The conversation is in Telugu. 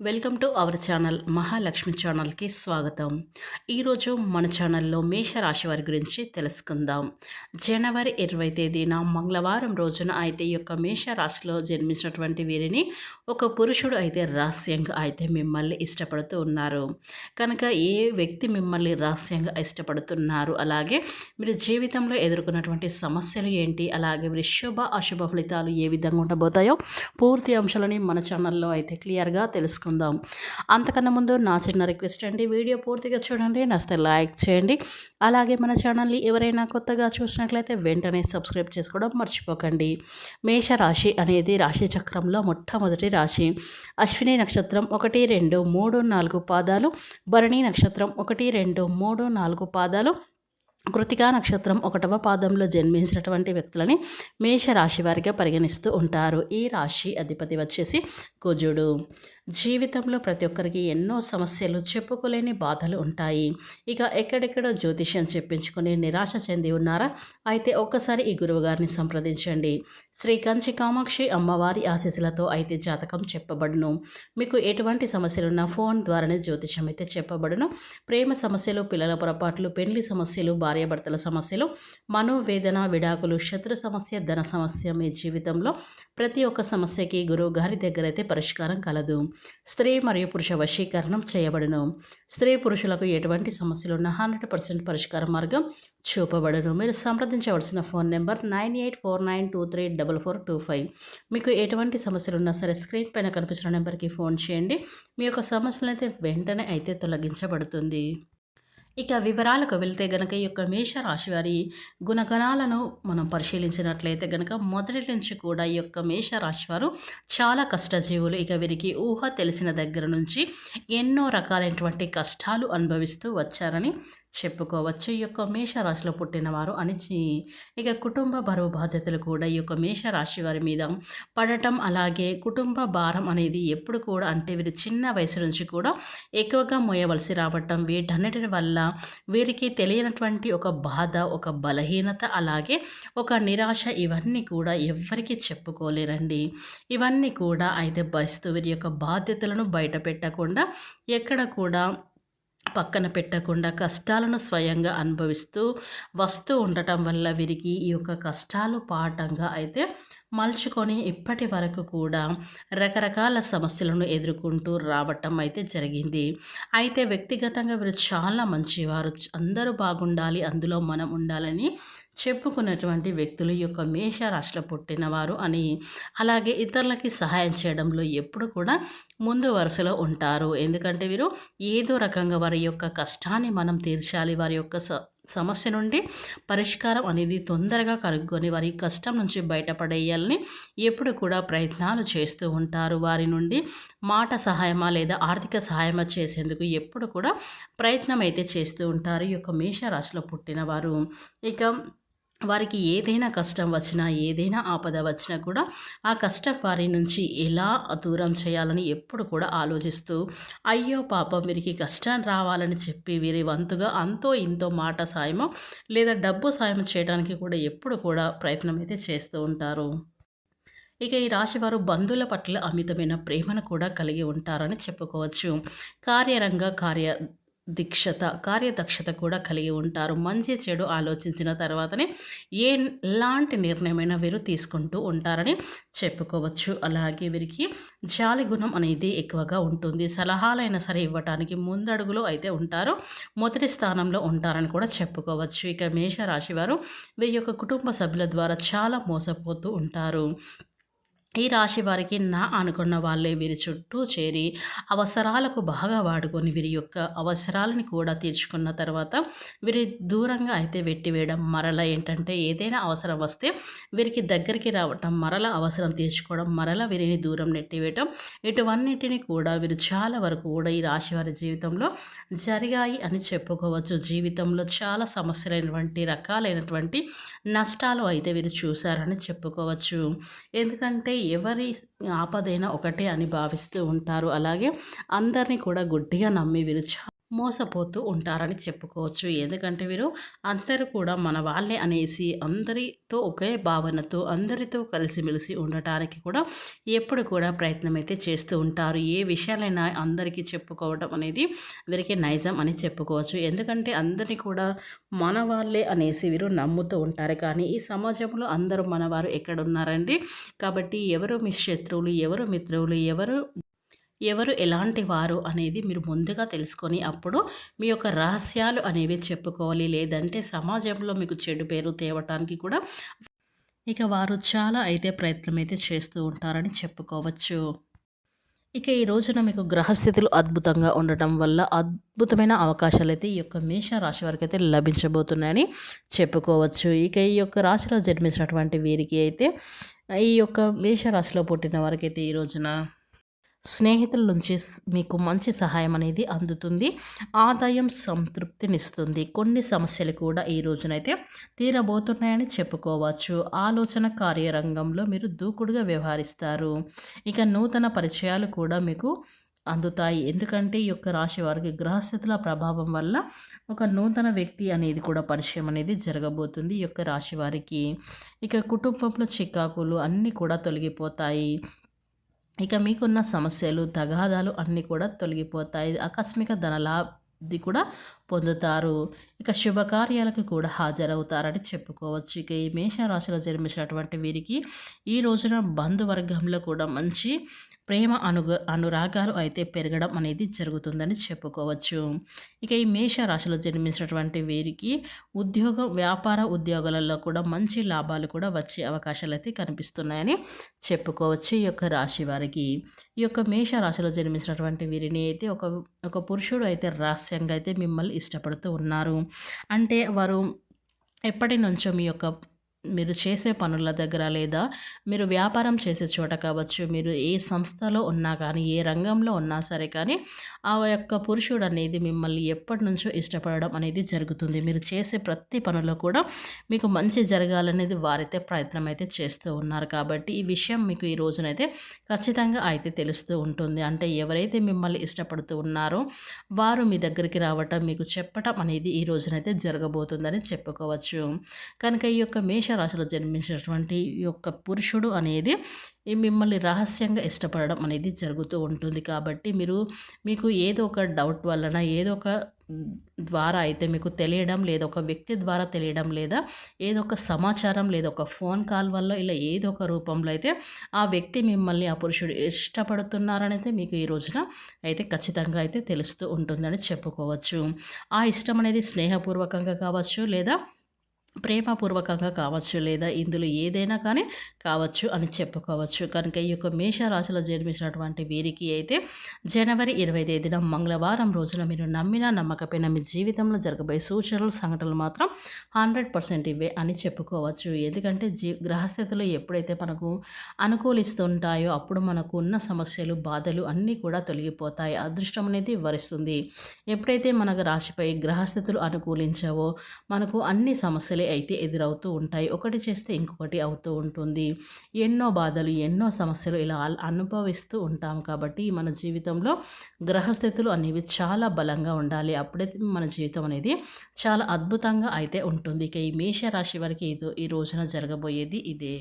Welcome to our channel Mahalakshmi ఛానల్కి స్వాగతం. ఈరోజు మన ఛానల్లో మేషరాశి వారి గురించి తెలుసుకుందాం. జనవరి ఇరవై తేదీన మంగళవారం రోజున అయితే ఈ యొక్క మేషరాశిలో జన్మించినటువంటి వీరిని ఒక పురుషుడు అయితే రహస్యంగా అయితే మిమ్మల్ని ఇష్టపడుతూ ఉన్నారు. కనుక ఏ వ్యక్తి మిమ్మల్ని రహస్యంగా ఇష్టపడుతున్నారు? అలాగే మీరు జీవితంలో ఎదుర్కొన్నటువంటి సమస్యలు ఏంటి? అలాగే మీరు శుభ అశుభ ఫలితాలు ఏ విధంగా ఉండబోతాయో పూర్తి అంశాలని మన ఛానల్లో అయితే క్లియర్గా తెలుసుకుందాం అంతకన్నా ముందు నా చిన్న రిక్వెస్ట్ అండి. వీడియో పూర్తిగా చూడండి. నచ్చితే లైక్ చేయండి. అలాగే మన ఛానల్ని ఎవరైనా కొత్తగా చూసినట్లయితే వెంటనే సబ్స్క్రైబ్ చేసుకోవడం మర్చిపోకండి. మేషరాశి అనేది రాశి చక్రంలో మొట్టమొదటి రాశి. అశ్విని నక్షత్రం ఒకటి రెండు మూడు నాలుగు పాదాలు. భరణి నక్షత్రం ఒకటి రెండు మూడు నాలుగు పాదాలు. కృతికా నక్షత్రం ఒకటవ పాదంలో జన్మించినటువంటి వ్యక్తులని మేషరాశి వారిగా పరిగణిస్తూ ఉంటారు. ఈ రాశి అధిపతి వచ్చేసి కుజుడు. జీవితంలో ప్రతి ఒక్కరికి ఎన్నో సమస్యలు చెప్పుకోలేని బాధలు ఉంటాయి. ఇక ఎక్కడెక్కడ జ్యోతిష్యం చెప్పించుకొని నిరాశ చెంది ఉన్నారా? అయితే ఒక్కసారి ఈ గురువుగారిని సంప్రదించండి. శ్రీ కంచి కామాక్షి అమ్మవారి ఆశీస్సులతో అయితే జాతకం చెప్పబడును. మీకు ఎటువంటి సమస్యలున్నా ఫోన్ ద్వారానే జ్యోతిష్యం అయితే చెప్పబడును. ప్రేమ సమస్యలు పిల్లల పొరపాట్లు పెండ్లి సమస్యలు భార్యాభర్తల సమస్యలు మనోవేదన విడాకులు శత్రు సమస్య ధన సమస్య మీ జీవితంలో ప్రతి ఒక్క సమస్యకి గురువు గారి దగ్గర అయితే పరిష్కారం కలదు. స్త్రీ మరియు పురుష వశీకరణం చేయబడును. స్త్రీ పురుషులకు ఎటువంటి సమస్యలు ఉన్న హండ్రెడ్ పర్సెంట్ పరిష్కార మార్గం చూపబడును. మీరు సంప్రదించవలసిన phone number nine eight four nine two three double four two five. మీకు ఎటువంటి సమస్యలు ఉన్నా సరే స్క్రీన్ పైన కనిపిస్తున్న నెంబర్కి ఫోన్ చేయండి. మీ యొక్క సమస్యలు అయితే వెంటనే అయితే తొలగించబడుతుంది. ఇక వివరాలకు వెళ్తే గనక ఈ యొక్క మేషరాశి వారి గుణగణాలను మనం పరిశీలించినట్లయితే గనక మొదటి నుంచి కూడా ఈ యొక్క మేషరాశి వారు చాలా కష్టజీవులు. ఇక వీరికి ఊహ తెలిసిన దగ్గర నుంచి ఎన్నో రకాలైనటువంటి కష్టాలు అనుభవిస్తూ వచ్చారని చెప్పుకోవచ్చు. ఈ యొక్క మేషరాశిలో పుట్టినవారు అని ఇక కుటుంబ బరువు బాధ్యతలు కూడా ఈ యొక్క మేషరాశి వారి మీద పడటం అలాగే కుటుంబ భారం అనేది ఎప్పుడు కూడా అంటే వీరు చిన్న వయసు నుంచి కూడా ఎక్కువగా మోయవలసి రావటం వీటన్నిటి వల్ల వీరికి తెలియనటువంటి ఒక బాధ ఒక బలహీనత అలాగే ఒక నిరాశ ఇవన్నీ కూడా ఎవ్వరికీ చెప్పుకోలేరండి. ఇవన్నీ కూడా అయితే భరిస్తూ వీరి యొక్క బాధ్యతలను బయట పెట్టకుండా ఎక్కడ కూడా పక్కన పెట్టకుండా కష్టాలను స్వయంగా అనుభవిస్తూ వస్తూ ఉండటం వల్ల వీరికి ఈ యొక్క కష్టాలు పాఠంగా అయితే మలుచుకొని ఇప్పటి వరకు కూడా రకరకాల సమస్యలను ఎదుర్కొంటూ రావటం అయితే జరిగింది. అయితే వ్యక్తిగతంగా వీరు చాలా మంచివారు. అందరూ బాగుండాలి అందులో మనం ఉండాలని చెప్పుకున్నటువంటి వ్యక్తులు యొక్క మేష రాశిలో పుట్టినవారు అని అలాగే ఇతరులకి సహాయం చేయడంలో ఎప్పుడు కూడా ముందు వరుసలో ఉంటారు. ఎందుకంటే వీరు ఏదో రకంగా వారి యొక్క కష్టాన్ని మనం తీర్చాలి. వారి యొక్క సమస్య నుండి పరిష్కారం అనేది తొందరగా కనుక్కొని వారి కష్టం నుంచి బయటపడేయాలని ఎప్పుడు కూడా ప్రయత్నాలు చేస్తూ ఉంటారు. వారి నుండి మాట సహాయమా లేదా ఆర్థిక సహాయమా చేసేందుకు ఎప్పుడు కూడా ప్రయత్నం అయితే చేస్తూ ఉంటారు ఈ యొక్క మేషరాశిలో పుట్టిన వారు ఇక వారికి ఏదైనా కష్టం వచ్చినా ఏదైనా ఆపద వచ్చినా కూడా ఆ కష్టం వారి నుంచి ఎలా దూరం చేయాలని ఎప్పుడు కూడా ఆలోచిస్తూ అయ్యో పాపం వీరికి కష్టం రావాలని చెప్పి వీరి వంతుగా అంతో ఇంతో మాట సాయమో లేదా డబ్బు సాయం చేయడానికి కూడా ఎప్పుడు కూడా ప్రయత్నం అయితే చేస్తూ ఉంటారు. ఇక ఈ రాశివారు బంధువుల పట్ల అమితమైన ప్రేమను కూడా కలిగి ఉంటారని చెప్పుకోవచ్చు. కార్యరంగ కార్య దీక్షత కార్యదక్షత కూడా కలిగి ఉంటారు. మంచి చెడు ఆలోచించిన తర్వాతనే ఏ ఎలాంటి నిర్ణయమైనా వీరు తీసుకుంటూ ఉంటారని చెప్పుకోవచ్చు. అలాగే వీరికి జాలి గుణం అనేది ఎక్కువగా ఉంటుంది. సలహాలైనా సరే ఇవ్వటానికి ముందడుగులో అయితే ఉంటారు. మొదటి స్థానంలో ఉంటారని కూడా చెప్పుకోవచ్చు. ఇక మేషరాశి వారు వీరి యొక్క కుటుంబ సభ్యుల ద్వారా చాలా మోసపోతూ ఉంటారు. ఈ రాశి వారికి నా అనుకున్న వాళ్ళే వీరి చుట్టూ చేరి అవసరాలకు బాగా వాడుకొని వీరి యొక్క అవసరాలని కూడా తీర్చుకున్న తర్వాత వీరి దూరంగా అయితే వెట్టివేయడం మరల ఏంటంటే ఏదైనా అవసరం వస్తే వీరికి దగ్గరికి రావటం మరల అవసరం తీర్చుకోవడం మరల వీరిని దూరం నెట్టివేయటం ఇటువన్నిటిని కూడా వీరు చాలా వరకు కూడా ఈ రాశి వారి జీవితంలో జరిగాయి అని చెప్పుకోవచ్చు. జీవితంలో చాలా సమస్యలైనటువంటి రకాలైనటువంటి నష్టాలు అయితే వీరు చూశారని చెప్పుకోవచ్చు. ఎందుకంటే ఎవరి ఆపదైనా ఒకటే అని భావిస్తూ ఉంటారు. అలాగే అందరినీ కూడా గుడ్డిగా నమ్మి వీరు మోసపోతూ ఉంటారని చెప్పుకోవచ్చు. ఎందుకంటే వీరు అందరూ కూడా మన వాళ్ళే అనేసి అందరితో ఒకే భావనతో అందరితో కలిసిమెలిసి ఉండటానికి కూడా ఎప్పుడు కూడా ప్రయత్నం అయితే చేస్తూ ఉంటారు. ఏ విషయాలైనా అందరికీ చెప్పుకోవడం అనేది వీరికి నైజం అని చెప్పుకోవచ్చు. ఎందుకంటే అందరినీ కూడా మన వాళ్ళే అనేసి వీరు నమ్ముతూ ఉంటారు. కానీ ఈ సమాజంలో అందరూ మనవారు ఎక్కడున్నారండి? కాబట్టి ఎవరు మీ శత్రువులు? ఎవరు మిత్రువులు ఎవరు ఎవరు ఎలాంటి వారు అనేది మీరు ముందుగా తెలుసుకొని అప్పుడు మీ యొక్క రహస్యాలు అనేవి చెప్పుకోవాలి. లేదంటే సమాజంలో మీకు చెడు పేరు తేవటానికి కూడా ఇక వారు చాలా అయితే ప్రయత్నం అయితే చేస్తూ ఉంటారని చెప్పుకోవచ్చు. ఇక ఈ రోజున మీకు గ్రహస్థితులు అద్భుతంగా ఉండటం వల్ల అద్భుతమైన అవకాశాలు అయితే ఈ యొక్క మేష రాశి వారికి అయితే లభించబోతున్నాయని చెప్పుకోవచ్చు. ఇక ఈ యొక్క రాశిలో జన్మించినటువంటి వీరికి అయితే ఈ యొక్క మేష రాశిలో పుట్టిన వారికి అయితే ఈ రోజున స్నేహితుల నుంచి మీకు మంచి సహాయం అనేది అందుతుంది. ఆదాయం సంతృప్తినిస్తుంది. కొన్ని సమస్యలు కూడా ఈ రోజునైతే తీరబోతున్నాయని చెప్పుకోవచ్చు. ఆలోచన కార్యరంగంలో మీరు దూకుడుగా వ్యవహరిస్తారు. ఇక నూతన పరిచయాలు కూడా మీకు అందుతాయి. ఎందుకంటే ఈ యొక్క రాశి వారికి గ్రహస్థితుల ప్రభావం వల్ల ఒక నూతన వ్యక్తి అనేది కూడా పరిచయం అనేది జరగబోతుంది ఈ యొక్క రాశి వారికి. ఇక కుటుంబంలో చికాకులు అన్నీ కూడా తొలగిపోతాయి. ఇక మీకున్న సమస్యలు తగాదాలు అన్నీ కూడా తొలగిపోతాయి. ఆకస్మిక ధనలాభి కూడా పొందుతారు. ఇక శుభకార్యాలకు కూడా హాజరవుతారని చెప్పుకోవచ్చు. ఇక ఈ మేషరాశిలో జన్మించినటువంటి వీరికి ఈ రోజున బంధువర్గంలో కూడా మంచి ప్రేమ అనుగ అనురాగాలు అయితే పెరగడం అనేది జరుగుతుందని చెప్పుకోవచ్చు. ఇక ఈ మేష రాశిలో జన్మించినటువంటి వీరికి ఉద్యోగం వ్యాపార ఉద్యోగాలలో కూడా మంచి లాభాలు కూడా వచ్చే అవకాశాలు అయితే కనిపిస్తున్నాయని చెప్పుకోవచ్చు ఈ యొక్క రాశి వారికి. ఈ యొక్క మేష రాశిలో జన్మించినటువంటి వీరిని అయితే ఒక ఒక పురుషుడు అయితే రహస్యంగా అయితే మిమ్మల్ని ఇష్టపడుతూ ఉన్నారు. అంటే వారు ఎప్పటి నుంచో మీ యొక్క మీరు చేసే పనుల దగ్గర లేదా మీరు వ్యాపారం చేసే చోట కావచ్చు మీరు ఏ సంస్థలో ఉన్నా కానీ ఏ రంగంలో ఉన్నా సరే కానీ ఆ యొక్క పురుషుడు అనేది మిమ్మల్ని ఎప్పటి నుంచో ఇష్టపడడం అనేది జరుగుతుంది. మీరు చేసే ప్రతి పనుల్లో కూడా మీకు మంచి జరగాలనేది వారైతే ప్రయత్నం అయితే చేస్తూ ఉన్నారు. కాబట్టి ఈ విషయం మీకు ఈ రోజునైతే ఖచ్చితంగా అయితే తెలుస్తూ ఉంటుంది. అంటే ఎవరైతే మిమ్మల్ని ఇష్టపడుతూ ఉన్నారో వారు మీ దగ్గరికి రావటం మీకు చెప్పటం అనేది ఈ రోజునైతే జరగబోతుందని చెప్పుకోవచ్చు. కనుక ఈ యొక్క మేష రాశిలో జన్మించినటువంటి ఈ యొక్క పురుషుడు అనేది మిమ్మల్ని రహస్యంగా ఇష్టపడడం అనేది జరుగుతూ ఉంటుంది. కాబట్టి మీరు మీకు ఏదో ఒక డౌట్ వలన ఏదో ఒక ద్వారా అయితే మీకు తెలియడం లేదా ఒక వ్యక్తి ద్వారా తెలియడం లేదా ఏదో ఒక సమాచారం లేదా ఒక ఫోన్ కాల్ వల్ల ఇలా ఏదో ఒక రూపంలో అయితే ఆ వ్యక్తి మిమ్మల్ని ఆ పురుషుడు ఇష్టపడుతున్నారని అయితే మీకు ఈ రోజున అయితే ఖచ్చితంగా అయితే తెలుస్తూ ఉంటుందని చెప్పుకోవచ్చు. ఆ ఇష్టం అనేది స్నేహపూర్వకంగా కావచ్చు లేదా ప్రేమపూర్వకంగా కావచ్చు లేదా ఇందులో ఏదైనా కానీ కావచ్చు అని చెప్పుకోవచ్చు. కనుక ఈ యొక్క మేషరాశిలో జన్మించినటువంటి వీరికి అయితే జనవరి ఇరవై తేదీన మంగళవారం రోజున మీరు నమ్మిన నమ్మకపోయినా మీ జీవితంలో జరగబోయే సూచనలు సంఘటనలు మాత్రం హండ్రెడ్ పర్సెంట్ ఇవే అని చెప్పుకోవచ్చు. ఎందుకంటే జీ గ్రహస్థితులు ఎప్పుడైతే మనకు అనుకూలిస్తుంటాయో అప్పుడు మనకు ఉన్న సమస్యలు బాధలు అన్నీ కూడా తొలగిపోతాయి. అదృష్టం అనేది వరిస్తుంది ఎప్పుడైతే మనకు రాశిపై గ్రహస్థితులు అనుకూలించావో మనకు అన్ని సమస్యలు అయితే ఎదురవుతూ ఉంటాయి. ఒకటి చేస్తే ఇంకొకటి అవుతూ ఉంటుంది. ఎన్నో బాధలు ఎన్నో సమస్యలు ఇలా అనుభవిస్తూ ఉంటాం కాబట్టి మన జీవితంలో గ్రహస్థితులు అనేవి చాలా బలంగా ఉండాలి. అప్పుడే మన జీవితం అనేది చాలా అద్భుతంగా అయితే ఉంటుంది. ఇక ఈ మేషరాశి వారికి ఈ రోజున జరగబోయేది ఇదే.